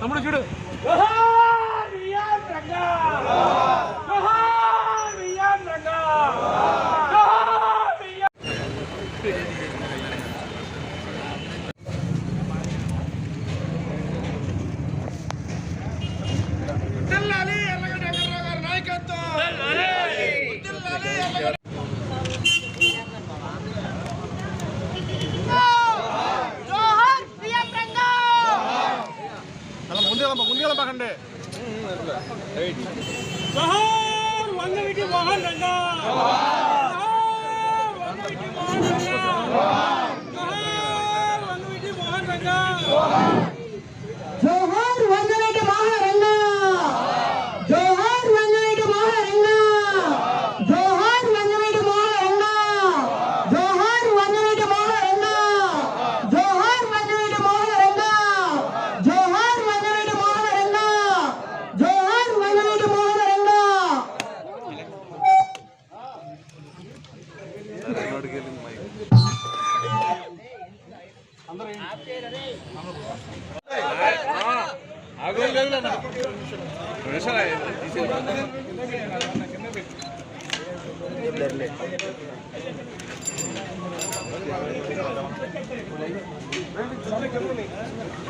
తమ్ముడు చూడు Thank you. ముందుగా ముందుగా పకండి జోహార్ వంగవీటి మోహన్ రంగా జోహార్ వంగవీటి మోహన్ రంగా జోహార్ వంగవీటి మోహన్ రంగా జోహార్ వందనటి మహారంగా జోహార్ వందనటి మహారంగా జోహార్ వందనటి మహారంగా జోహార్ వందనటి మహారంగా జోహార్ వందనటి మహారంగా జోహార్ వందనటి మహారంగా జోహార్ వందనటి మహారంగా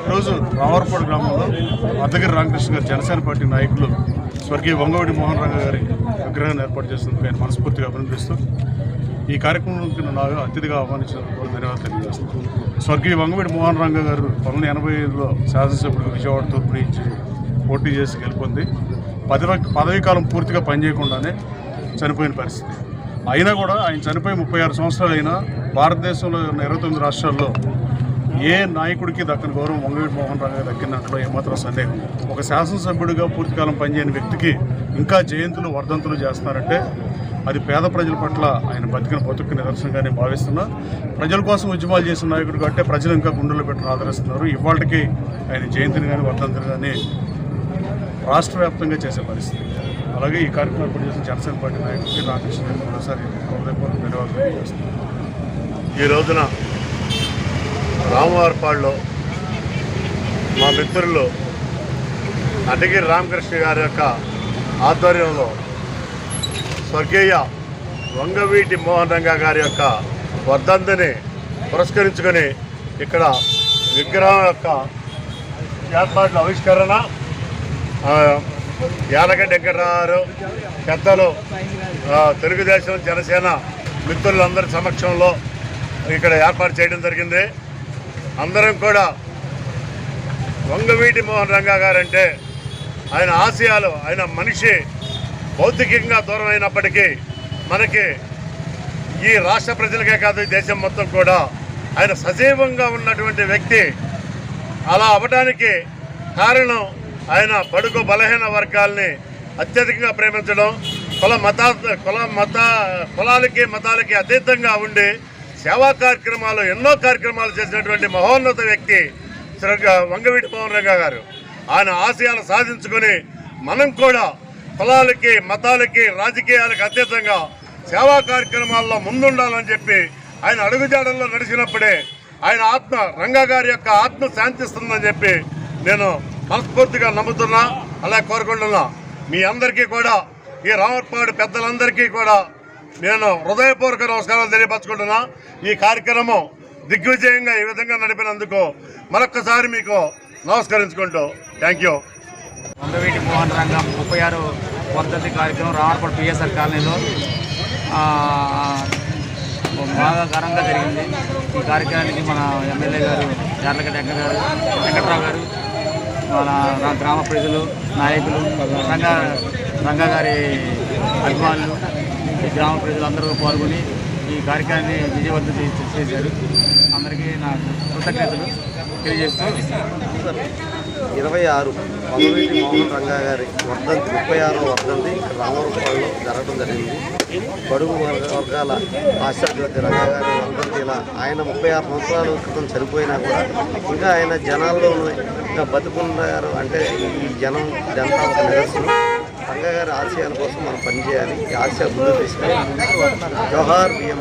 ఈరోజు రామవరపాడు గ్రామంలో అద్దగిరి రామకృష్ణ గారు జనసేన పార్టీ నాయకులు స్వర్గీయ వంగవడి మోహన్ రంగ గారి విగ్రహాన్ని ఏర్పాటు చేసినందుకు ఆయన మనస్ఫూర్తిగా అభినందిస్తూ ఈ కార్యక్రమంలోకి నన్ను అతిథిగా ఆహ్వానించినందుకు ధన్యవాదాలు తెలియజేస్తున్నాను. స్వర్గీయ వంగవీడి మోహన్ రంగ గారు పంతొమ్మిది ఎనభై ఐదులో శాసనసభ్యుడు విజయవాడ తూర్పు నుంచి పోటీ చేసి గెలుపొంది. పదవి పదవీకాలం పూర్తిగా పనిచేయకుండానే చనిపోయిన పరిస్థితి. అయినా కూడా ఆయన చనిపోయి ముప్పై ఆరు సంవత్సరాలు అయినా భారతదేశంలో ఉన్న ఇరవై తొమ్మిది రాష్ట్రాల్లో ఏ నాయకుడికి దక్కని గౌరవం వంగవీటి మోహన్ రావు గారు దక్కినట్లో ఏమాత్రం సందేహం ఒక శాసనసభ్యుడిగా పూర్తికాలం పనిచేయని వ్యక్తికి ఇంకా జయంతులు వర్ధంతులు చేస్తున్నారంటే అది పేద ప్రజల పట్ల ఆయన బతికిన బతుకు నిదర్శనంగానే భావిస్తున్నా. ప్రజల కోసం ఉద్యమాలు చేసిన నాయకుడు కాబట్టి ప్రజలు ఇంకా గుండెలు పెట్టుకుని ఆదరిస్తున్నారు. ఇవాళకి ఆయన జయంతిని కానీ వర్ధంతిని కానీ రాష్ట్ర వ్యాప్తంగా చేసే పరిస్థితి. అలాగే ఈ కార్యక్రమం ఇప్పుడు చేసిన జనసేన పార్టీ నాయకుడికి రామకృష్ణ గారికి మరోసారి హృదయపూర్వక ధన్యవాదాలు చేస్తున్నాను ఈ రోజున రామవారపాడులో మా మిత్రులు అటగిరి రామకృష్ణ గారి యొక్క ఆధ్వర్యంలో స్వర్గీయ వంగవీటి మోహన్ రంగా గారి యొక్క వర్ధంతిని పురస్కరించుకొని ఇక్కడ విగ్రహం యొక్క ఏర్పాట్ల ఆవిష్కరణ ఆ, యాలగడ్డ వెంకటరావు పెద్దలు తెలుగుదేశం జనసేన మిత్రులందరి సమక్షంలో ఇక్కడ ఏర్పాటు చేయడం జరిగింది. అందరం కూడా వంగవీటి మోహన్ రంగా గారంటే ఆయన ఆశయాలు ఆయన మనిషి భౌతికంగా దూరం అయినప్పటికీ మనకి ఈ రాష్ట్ర ప్రజలకే కాదు ఈ దేశం మొత్తం కూడా ఆయన సజీవంగా ఉన్నటువంటి వ్యక్తి. అలా అవ్వడానికి కారణం ఆయన బడుగు బలహీన వర్గాల్ని అత్యధికంగా ప్రేమించడం కుల మత కుల మత కులాలకి మతాలకి అతీతంగా ఉండి సేవా కార్యక్రమాలు ఎన్నో కార్యక్రమాలు చేసినటువంటి మహోన్నత వ్యక్తి శ్రీ వంగవీటి పవన్ రంగా గారు. ఆయన ఆశయాలు సాధించుకొని మనం కూడా కులాలకి మతాలకి రాజకీయాలకు అతీతంగా సేవా కార్యక్రమాల్లో ముందుండాలని చెప్పి ఆయన అడుగుజాడల్లో నడిచినప్పుడే ఆయన ఆత్మ రంగా గారి యొక్క ఆత్మ శాంతిస్తుందని చెప్పి నేను మనస్ఫూర్తిగా నమ్ముతున్నా అలా కోరుకుంటున్నా. మీ అందరికీ కూడా ఈ రామర్పాడు పెద్దలందరికీ కూడా నేను హృదయపూర్వక నమస్కారాలు తెలియపరచుకుంటున్నా. ఈ కార్యక్రమం దిగ్విజయంగా ఈ విధంగా నడిపినందుకు మరొక్కసారి మీకు నమస్కరించుకుంటూ థ్యాంక్ కొండవీటి మోహన్ రంగం ముప్పై ఆరు వర్ధంతి కార్యక్రమం రామర్పడి పిఎస్ఆర్ కాలనీలో బాగా ఘనంగా జరిగింది. ఈ కార్యక్రమానికి మన ఎమ్మెల్యే గారు యార్లగడ్డ వెంకట గారు వెంకట్రావు గారు మన గ్రామ ప్రజలు నాయకులు రంగా రంగా గారి అభిమానులు ఈ గ్రామ ప్రజలు అందరూ పాల్గొని ఈ కార్యక్రమాన్ని విజయవంతం చేశారు. అందరికీ నా కృతజ్ఞతలు తెలియజేస్తూ ఇరవై ఆరు పదవీటి మోహన్ రంగా గారి వర్ధంతి ముప్పై ఆరో వర్ధంతి రామవరపాడులో జరగడం జరిగింది. బడుగు వర్గ వర్గాల ఆశాజ్యోతి రంగా గారి వర్ధంతి ఇలా ఆయన ముప్పై ఆరు సంవత్సరాల క్రితం చనిపోయినా కూడా ఇంకా ఆయన జనాల్లో ఇంకా బతుకున్నారు. అంటే ఈ జనం జనతా ఒక నిదర్శనం. రంగా గారి ఆశయాల కోసం మనం పనిచేయాలి. ఈ ఆశయాలు ముందుకు తీసుకెళ్ళాలి. జోహార్ బియ్యం